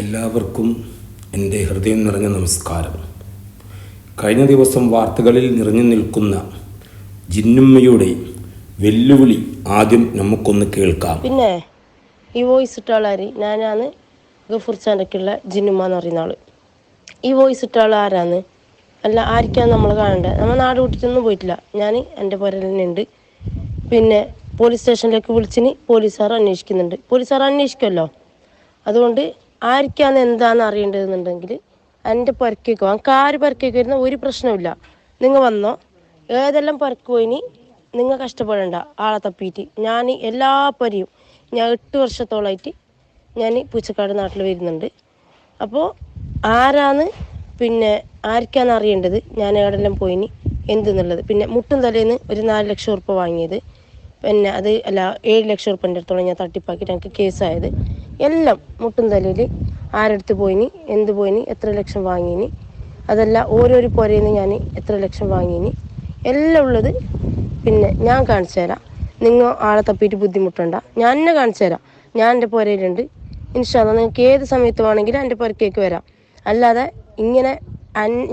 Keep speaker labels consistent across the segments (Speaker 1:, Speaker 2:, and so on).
Speaker 1: എല്ലാവർക്കും എന്റെ ഹൃദയം നിറഞ്ഞ നമസ്കാരം. കഴിഞ്ഞ ദിവസം വാർത്തകളിൽ നിറഞ്ഞു നിൽക്കുന്ന ജിന്നുമ്മയുടെ വെല്ലുവിളി ആദ്യം നമുക്കൊന്ന് കേൾക്കാം.
Speaker 2: പിന്നെ ഈ വോയിസ് ഇട്ട ആളാര് ഞാനാണ് ഗഫൂർ ചാനക്കുള്ള ജിന്നുമ്മ എന്ന് പറയുന്ന ആൾ. ഈ വോയിസ് ഇട്ട ആൾ ആരാന്ന്? അല്ല ആർക്കാണ് നമ്മൾ കാണേണ്ടത് നമ്മൾ നാട് വിട്ടിട്ടൊന്നും പോയിട്ടില്ല. ഞാൻ എന്റെ പുരയിൽ തന്നെ ഉണ്ട്. പിന്നെ പോലീസ് സ്റ്റേഷനിലേക്ക് വിളിച്ചിന് പോലീസുകാർ അന്വേഷിക്കുന്നുണ്ട്. പോലീസുകാർ അന്വേഷിക്കുമല്ലോ അതുകൊണ്ട് ആർക്കാന്ന് എന്താന്ന് അറിയേണ്ടതെന്നുണ്ടെങ്കിൽ എന്റെ പുരക്കേക്കോ ആ ആര് പുരക്കേക്ക് വരുന്ന ഒരു പ്രശ്നമില്ല നിങ്ങൾ വന്നോ. ഏതെല്ലാം പുരക്ക് ഇനി നിങ്ങൾ കഷ്ടപ്പെടേണ്ട. ആളെ തപ്പിയിട്ട് ഞാൻ എല്ലാ പരിയും ഞാൻ എട്ട് വർഷത്തോളമായിട്ട് ഞാൻ പൂച്ചക്കാട് നാട്ടിൽ വരുന്നുണ്ട്. അപ്പോൾ ആരാന്ന് പിന്നെ ആർക്കാന്ന് അറിയേണ്ടത്? ഞാൻ എവിടെല്ലാം പോയിനി എന്തെന്നുള്ളത്. പിന്നെ മുട്ടും തലേന്ന് ഒരു നാല് ലക്ഷം ഉറുപ്പ വാങ്ങിയത്. പിന്നെ അത് അല്ല ഏഴ് ലക്ഷം ഉറുപ്പന്റെ അടുത്തോളം ഞാൻ തട്ടിപ്പാക്കിയിട്ട് എനിക്ക് കേസായത്. എല്ലാം മുട്ടും തലയിൽ ആരടുത്ത് പോയിനി എന്ത് പോയിനി എത്ര ലക്ഷം വാങ്ങിയിനി അതല്ല ഓരോരു പുരയിന്ന് ഞാൻ എത്ര ലക്ഷം വാങ്ങിയിനി എല്ലാം ഉള്ളത് പിന്നെ ഞാൻ കാണിച്ചു തരാം. നിങ്ങൾ ആളെ തപ്പിയിട്ട് ബുദ്ധിമുട്ടണ്ട. ഞാൻ എന്നെ കാണിച്ചു തരാം. ഞാൻ എന്റെ പുരയിലുണ്ട്. ഇൻഷാല്ല നിങ്ങൾക്ക് ഏത് സമയത്ത് വേണമെങ്കിലും എന്റെ പുരക്കേക്ക് വരാം. അല്ലാതെ ഇങ്ങനെ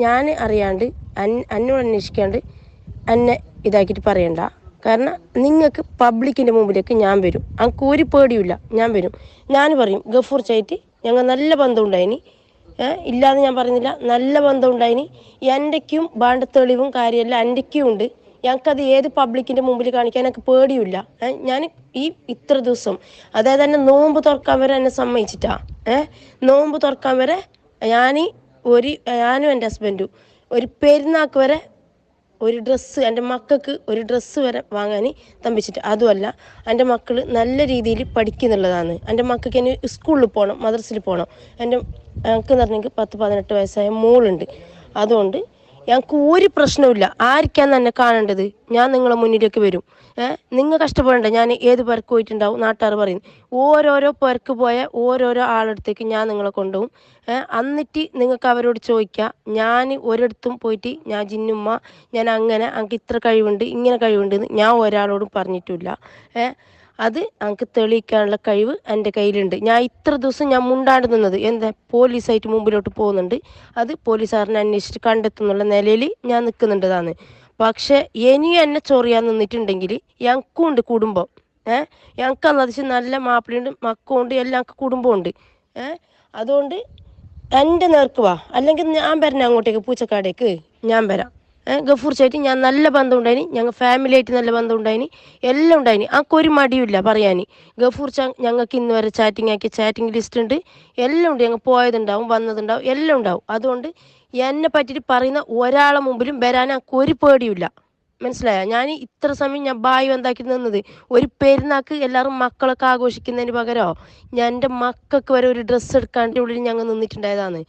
Speaker 2: ഞാൻ അറിയാണ്ട് അൻ എന്നോട് അന്വേഷിക്കാണ്ട് എന്നെ ഇതാക്കിയിട്ട് പറയണ്ട. കാരണം നിങ്ങൾക്ക് പബ്ലിക്കിന്റെ മുമ്പിലേക്ക് ഞാൻ വരും. അങ്ങക്ക് ഒരു പേടിയുമില്ല ഞാൻ വരും. ഞാൻ പറയും ഗഫൂർ ചായിട്ട് ഞങ്ങൾ നല്ല ബന്ധം ഉണ്ടായിനി ഏഹ് ഇല്ലാന്ന് ഞാൻ പറയുന്നില്ല നല്ല ബന്ധം ഉണ്ടായിനി എന്റെക്കും ബാണ്ട തെളിവും കാര്യമെല്ലാം എന്റെക്കും ഉണ്ട്. ഞങ്ങൾക്കത് ഏത് പബ്ലിക്കിന്റെ മുമ്പിൽ കാണിക്കാൻ എനിക്ക് പേടിയില്ല ഞാൻ ഈ ഇത്ര ദിവസം അതായത് എന്നെ നോമ്പ് തുറക്കാൻ വരെ എന്നെ സമ്മതിച്ചിട്ടാ. ഏഹ് നോമ്പ് തുറക്കാൻ വരെ ഞാൻ ഒരു ഞാനും എന്റെ ഹസ്ബൻഡും ഒരു പെരുന്നാക്ക് വരെ ഒരു ഡ്രസ്സ് എന്റെ മക്കൾക്ക് ഒരു ഡ്രസ്സ് വരെ വാങ്ങാൻ തമ്പിച്ചിട്ട്. അതുമല്ല എന്റെ മക്കൾ നല്ല രീതിയിൽ പഠിക്കുന്നുള്ളതാണ്. എന്റെ മക്കൾക്ക് ഇനി സ്കൂളിൽ പോകണം മദ്രസയിൽ പോകണം എന്റെ ഞങ്ങൾക്ക് എന്ന് പറഞ്ഞെങ്കിൽ പത്ത് പതിനെട്ട് വയസ്സായ മോളുണ്ട്. അതുകൊണ്ട് ഞങ്ങൾക്ക് ഒരു പ്രശ്നവും ഇല്ല ആർക്കാന്ന് എന്നെ കാണേണ്ടത്? ഞാൻ നിങ്ങളെ മുന്നിലേക്ക് വരും. ഏഹ് നിങ്ങൾ കഷ്ടപ്പെടണ്ട. ഞാൻ ഏത് പേർക്ക് പോയിട്ടുണ്ടാവും? നാട്ടുകാർ പറയും. ഓരോരോ പേർക്ക് പോയ ഓരോരോ ആളടുത്തേക്ക് ഞാൻ നിങ്ങളെ കൊണ്ടുപോകും. ഏഹ് എന്നിട്ട് നിങ്ങൾക്ക് അവരോട് ചോദിക്കുക ഞാൻ ഒരിടത്തും പോയിട്ട് ഞാൻ ജിന്നുമ്മ ഞാൻ അങ്ങനെ എനിക്ക് ഇത്ര കഴിവുണ്ട് ഇങ്ങനെ കഴിവുണ്ട് എന്ന് ഞാൻ ഒരാളോടും പറഞ്ഞിട്ടില്ല. ഏഹ് അത് എനിക്ക് തെളിയിക്കാനുള്ള കഴിവ് എന്റെ കയ്യിലുണ്ട്. ഞാൻ ഇത്ര ദിവസം ഞാൻ മുണ്ടാണ്ട് നിന്നത്. എന്താ? പോലീസായിട്ട് മുമ്പിലോട്ട് പോകുന്നുണ്ട്. അത് പോലീസുകാരനെ അന്വേഷിച്ചിട്ട് കണ്ടെത്തുന്നുള്ള നിലയിൽ ഞാൻ നിൽക്കുന്നുണ്ടതാണ് പക്ഷെ ഇനി എന്നെ ചൊറിയാൻ നിന്നിട്ടുണ്ടെങ്കിൽ ഞങ്ങൾക്കും ഉണ്ട് കുടുംബം. ഏഹ് ഞങ്ങൾക്ക് അന്നതിച്ച് നല്ല മാപ്പിളയുണ്ട് മക്കളുണ്ട് എല്ലാം ഞങ്ങൾക്ക് കുടുംബമുണ്ട് ഏഹ് അതുകൊണ്ട് എന്റെ നേർക്ക് വാ. അല്ലെങ്കിൽ ഞാൻ വരണേ അങ്ങോട്ടേക്ക് പൂച്ചക്കാടേക്ക്. ഞാൻ വരാം. ഏഹ് ഗഫൂർ ചേട്ടി ഞാൻ നല്ല ബന്ധം ഉണ്ടായിനി ഞങ്ങൾ ഫാമിലി ആയിട്ട് നല്ല ബന്ധം ഉണ്ടായിനി എല്ലാം ഉണ്ടായിനി. ആ ഒരു മടിയുമില്ല ഗഫൂർ ചാ ഞങ്ങൾക്ക് ഇന്ന് വരെ ചാറ്റിംഗ് ആക്കിയ ചാറ്റിംഗ് ലിസ്റ്റ് ഉണ്ട്. എല്ലാം ഉണ്ട്. ഞങ്ങൾ പോയതുണ്ടാവും വന്നതുണ്ടാവും എല്ലാം ഉണ്ടാവും. അതുകൊണ്ട് എന്നെ പറ്റിയിട്ട് പറയുന്ന ഒരാളെ മുമ്പിലും വരാൻ ആൾക്ക് ഒരു പേടിയുമില്ല. മനസ്സിലായോ? ഞാൻ ഇത്ര സമയം ഞാൻ ബായി എന്താക്കി നിന്നത്. ഒരു പെരുന്നാക്ക് എല്ലാവരും മക്കളൊക്കെ ആഘോഷിക്കുന്നതിന് പകരമോ ഞാൻ എന്റെ മക്കൾക്ക് വരെ ഒരു ഡ്രസ്സ് എടുക്കാണ്ട് ഉള്ളിൽ ഞങ്ങൾ നിന്നിട്ടുണ്ടായതാണ്.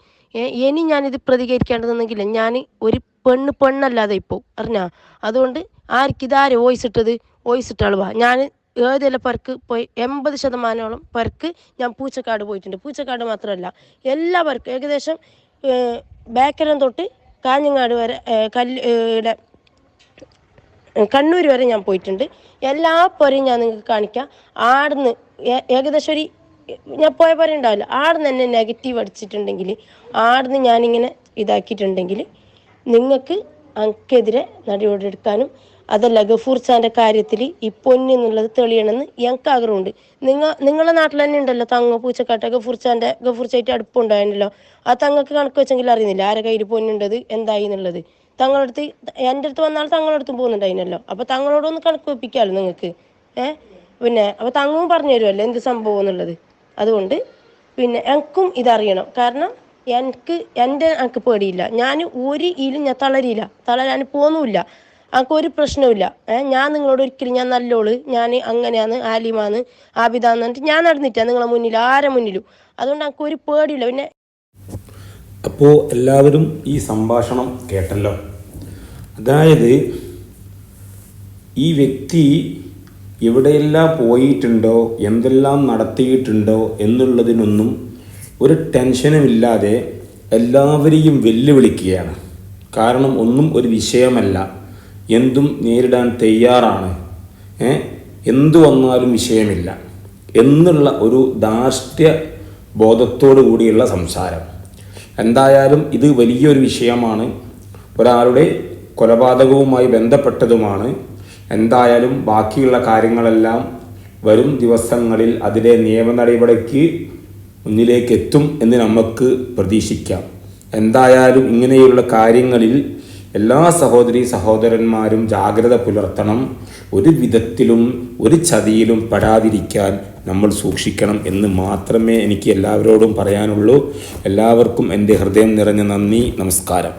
Speaker 2: ഇനി ഞാനിത് പ്രതികരിക്കേണ്ടതെന്നെങ്കിൽ ഞാൻ ഒരു പെണ്ണ് പെണ്ണല്ലാതെ ഇപ്പോൾ അറിഞ്ഞാ? അതുകൊണ്ട് ആർക്കിതാര് വോയിസ് ഇട്ടത്? വോയിസ് ഇട്ട ഞാൻ ഏതെല്ലാം പരക്ക് പോയി എൺപത് ശതമാനോളം പരക്ക് ഞാൻ പൂച്ചക്കാട് പോയിട്ടുണ്ട്. പൂച്ചക്കാട് മാത്രമല്ല എല്ലാ പരക്കും ഏകദേശം ബേക്കരം തൊട്ട് കാഞ്ഞങ്ങാട് വരെ കല്ല് കണ്ണൂർ വരെ ഞാൻ പോയിട്ടുണ്ട്. എല്ലാ പുരയും ഞാൻ നിങ്ങൾക്ക് കാണിക്കാം. ആടുന്ന് ഏകദേശം ഒരു ഞാൻ പോയ പോലെ ഉണ്ടാവില്ല. ആടുന്ന് എന്നെ നെഗറ്റീവ് അടിച്ചിട്ടുണ്ടെങ്കിൽ ആടുന്ന് ഞാനിങ്ങനെ ഇതാക്കിയിട്ടുണ്ടെങ്കിൽ നിങ്ങൾക്ക് അക്കെതിരെ നടപടിയെടുക്കാനും അതല്ല ഗഫൂർ കാര്യത്തിൽ ഈ പൊന്ന് എന്നുള്ളത് തെളിയണമെന്ന് ഞങ്ങൾക്ക് ആഗ്രഹമുണ്ട്. നിങ്ങൾ നിങ്ങളെ നാട്ടിൽ തന്നെ ഉണ്ടല്ലോ തങ്ങ പൂച്ചക്കാട്ട ഗഫൂർ ഖാന്റെ ഗഫൂർ ചായിട്ട് അടുപ്പുണ്ടായിരുന്നല്ലോ ആ തങ്ങൾക്ക് കണക്ക് വെച്ചെങ്കിൽ അറിയുന്നില്ല. ആരെ കയ്യിൽ പൊന്നുണ്ടത് എന്തായി എന്നുള്ളത്. തങ്ങളടുത്ത് എന്റെ അടുത്ത് വന്നാൽ തങ്ങളടുത്തും പോകുന്നുണ്ടായിരുന്നല്ലോ. അപ്പോൾ തങ്ങളോടൊന്ന് കണക്ക് വെപ്പിക്കാമല്ലോ നിങ്ങൾക്ക്. ഏഹ് പിന്നെ അപ്പോൾ തങ്ങും പറഞ്ഞു തരുമല്ലോ എന്ത് സംഭവം എന്നുള്ളത്. അതുകൊണ്ട് പിന്നെ എനിക്കും ഇതറിയണം. കാരണം എനിക്ക് എന്റെ എനിക്ക് പേടിയില്ല. ഞാൻ ഒരു ഇലും ഞാൻ തളരിയില്ല തളരാൻ പോന്നുമില്ല എനിക്ക് ഒരു പ്രശ്നവുമില്ല. ഞാൻ നിങ്ങളോട് ഒരിക്കലും ഞാൻ നല്ലോൾ ഞാൻ അങ്ങനെയാണ് ആലിമാന്ന് ആബിദാന്ന് പറഞ്ഞിട്ട് ഞാൻ നടന്നിട്ടാ നിങ്ങളെ മുന്നിൽ ആരെ മുന്നിലും. അതുകൊണ്ട് എനിക്ക് ഒരു പേടിയില്ല. പിന്നെ
Speaker 1: അപ്പോൾ എല്ലാവരും ഈ സംഭാഷണം കേട്ടല്ലോ. അതായത് ഈ വ്യക്തി എവിടെയെല്ലാം പോയിട്ടുണ്ടോ എന്തെല്ലാം നടത്തിയിട്ടുണ്ടോ എന്നുള്ളതിനൊന്നും ഒരു ടെൻഷനുമില്ലാതെ എല്ലാവരെയും വെല്ലുവിളിക്കുകയാണ്. കാരണം ഒന്നും ഒരു വിഷയമല്ല. എന്തും നേരിടാൻ തയ്യാറാണ്. എന്ത് വന്നാലും വിഷയമില്ല. എന്നുള്ള ഒരു ധാർഷ്ട്യ ബോധത്തോടു കൂടിയുള്ള സംസാരം. എന്തായാലും ഇത് വലിയൊരു വിഷയമാണ്. ഒരാളുടെ കൊലപാതകവുമായി ബന്ധപ്പെട്ടതുമാണ്. എന്തായാലും ബാക്കിയുള്ള കാര്യങ്ങളെല്ലാം വരും ദിവസങ്ങളിൽ അതിലെ നിയമ നടപടിക്ക് മുന്നിലേക്ക് എത്തും എന്ന് നമുക്ക് പ്രതീക്ഷിക്കാം. എന്തായാലും ഇങ്ങനെയുള്ള കാര്യങ്ങളിൽ എല്ലാ സഹോദരി സഹോദരന്മാരും ജാഗ്രത പുലർത്തണം. ഒരു വിധത്തിലും ഒരു ചതിയിലും പെടാതിരിക്കാൻ നമ്മൾ സൂക്ഷിക്കണം എന്ന് മാത്രമേ എനിക്ക് എല്ലാവരോടും പറയാനുള്ളൂ. എല്ലാവർക്കും എന്റെ ഹൃദയം നിറഞ്ഞ നന്ദി. നമസ്കാരം.